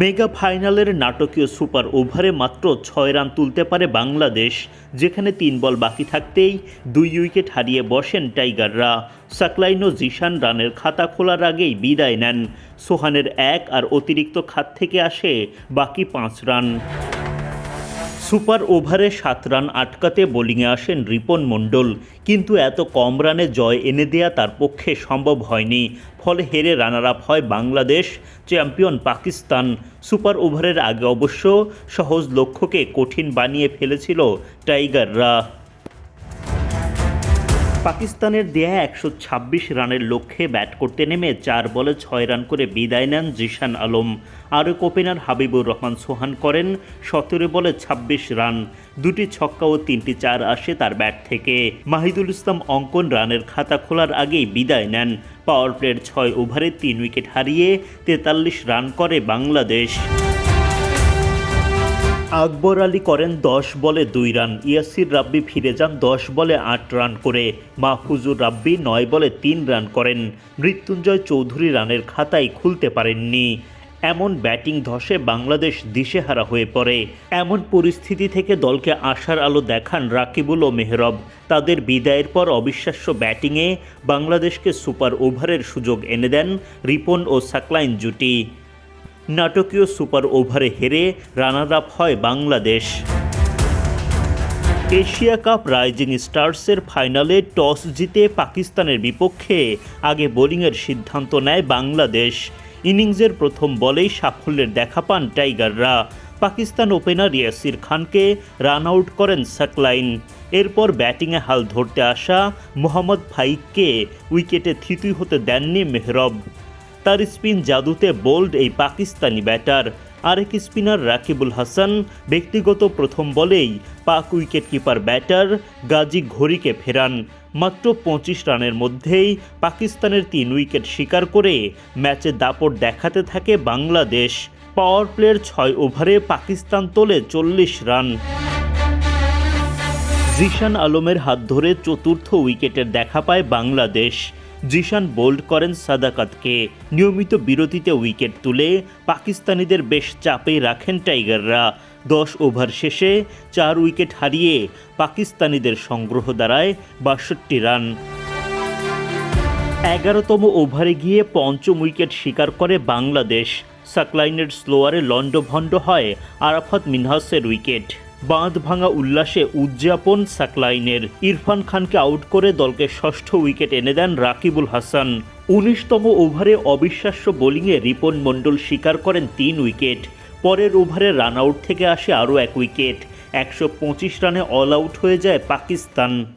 Mega ফাইনালের নাটকীয় super ওভারে মাত্র ছয় রান তুলতে পারে বাংলাদেশ, যেখানে তিন বল বাকি থাকতেই দুই উইকেট হারিয়ে বসেন টাইগাররা। সাকলাইন ও জিশান রানের খাতা খোলার আগেই বিদায় নেন। সোহানের এক আর অতিরিক্ত খাত থেকে আসে বাকি পাঁচ রান। সুপার ওভারে সাত রান আটকাতে বোলিংয়ে আসেন রিপন মণ্ডল। কিন্তু এত কম রানে জয় এনে দেয়া তার পক্ষে সম্ভব হয়নি। ফলে হেরে রানার আপ হয় বাংলাদেশ, চ্যাম্পিয়ন পাকিস্তান। সুপার ওভারের আগে অবশ্য সহজ লক্ষ্যকে কঠিন বানিয়ে ফেলেছিল টাইগাররা। পাকিস্তানের দেয়া একশো ছাব্বিশ রানের লক্ষ্যে ব্যাট করতে নেমে চার বলে ছয় রান করে বিদায় নেন জিশান আলম। আরেক ওপেনার হাবিবুর রহমান সোহান করেন, সতেরো বলে ছাব্বিশ রান, দুটি ছক্কা ও তিনটি চার আসে তার ব্যাট থেকে। মাহিদুল ইসলাম অঙ্কন রানের খাতা খোলার আগেই বিদায় নেন। পাওয়ার প্লের ছয় ওভারে তিন উইকেট হারিয়ে তেতাল্লিশ রান করে বাংলাদেশ। আকবর আলী করেন দশ বলে দুই রান, ইয়াসির রাব্বি ফিরে যান দশ বলে আট রান করে। মাহফুজুর রাব্বি নয় বলে তিন রান করেন। মৃত্যুঞ্জয় চৌধুরী রানের খাতায় খুলতে পারেননি। এমন ব্যাটিং ধসে বাংলাদেশ দিশেহারা হয়ে পড়ে। এমন পরিস্থিতি থেকে দলকে আশার আলো দেখান রাকিবুল ও মেহরব। তাদের বিদায়ের পর অবিশ্বাস্য ব্যাটিংয়ে বাংলাদেশকে সুপার ওভারের সুযোগ এনে দেন রিপন ও সাকলাইন জুটি। নাটকীয় সুপার ওভারে হেরে রানার আপ হয় বাংলাদেশ। এশিয়া কাপ রাইজিং স্টার্সের ফাইনালে টস জিতে পাকিস্তানের বিপক্ষে আগে বোলিংয়ের সিদ্ধান্ত নেয় বাংলাদেশ। ইনিংসের প্রথম বলেই সাফল্যের দেখা পান টাইগাররা। পাকিস্তান ওপেনার ইয়াসির খানকে রান আউট করেন সাকলাইন। এরপর ব্যাটিংয়ে হাল ধরতে আসা মোহাম্মদ ফাইককে উইকেটে থিতুই হতে দেননি মেহরব। তার স্পিন জাদুতে বোল্ড এই পাকিস্তানি ব্যাটার। আরেক স্পিনার রাকিবুল হাসান ব্যক্তিগত প্রথম বলেই Pak wicket keeper batter Ghazi ঘড়িকে ফেরান। মাত্র পঁচিশ রানের মধ্যেই পাকিস্তানের তিন উইকেট শিকার করে ম্যাচে দাপট দেখাতে থাকে বাংলাদেশ। পাওয়ার প্লের ছয় ওভারে পাকিস্তান তোলে চল্লিশ রান। জিশান আলমের হাত ধরে চতুর্থ উইকেটের দেখা পায় বাংলাদেশ। জিশান বোল্ড করেন সাদাকাতকে। নিয়মিত বিরতিতে উইকেট তুলে পাকিস্তানিদের বেশ চাপে রাখেন টাইগাররা। দশ ওভার শেষে চার উইকেট হারিয়ে পাকিস্তানিদের সংগ্রহ দাঁড়ায় বাষট্টি রান। এগারোতম ওভারে গিয়ে পঞ্চম উইকেট শিকার করে বাংলাদেশ। সাকলাইনের স্লোয়ারে লন্ডভন্ড হয় আরাফাত মিনহাসের উইকেট। বাঁধ ভাঙা উল্লাসে উদযাপন সাকলাইনের। ইরফান খানকে আউট করে দলকে ষষ্ঠ উইকেট এনে দেন রাকিবুল হাসান। উনিশতম ওভারে অবিশ্বাস্য বোলিংয়ে রিপন মণ্ডল স্বীকার করেন তিন উইকেট। পরের ওভারে রান আউট থেকে আসে আরও এক উইকেট। একশো পঁচিশ রানে অল আউট হয়ে যায় পাকিস্তান।